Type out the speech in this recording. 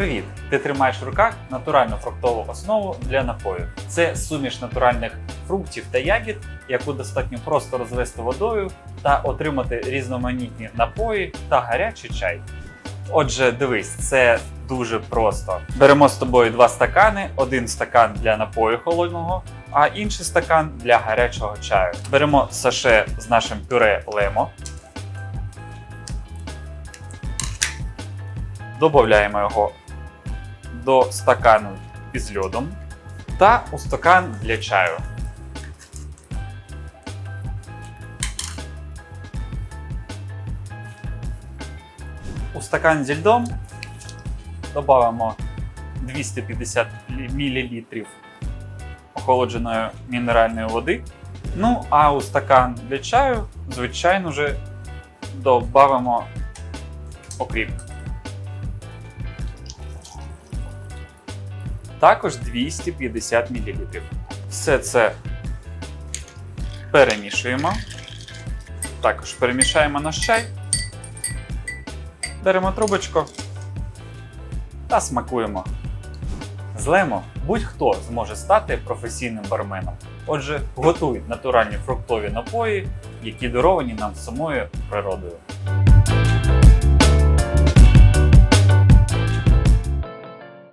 Привіт! Ти тримаєш в руках натуральну фруктову основу для напою. Це суміш натуральних фруктів та ягід, яку достатньо просто розвести водою та отримати різноманітні напої та гарячий чай. Отже, дивись, це дуже просто. Беремо з тобою два стакани: один стакан для напою холодного, а інший стакан для гарячого чаю. Беремо саше з нашим пюре лемо. Додаємо його до стакану із льодом та у стакан для чаю. У стакан зі льдом додамо 250 мл охолодженої мінеральної води. Ну, а у стакан для чаю, звичайно же, додамо окріп. Також 250 мл. Все це перемішуємо. Також перемішаємо наш чай. Беремо трубочку та смакуємо. З Лемо будь-хто зможе стати професійним барменом. Отже, готуй натуральні фруктові напої, які даровані нам самою природою.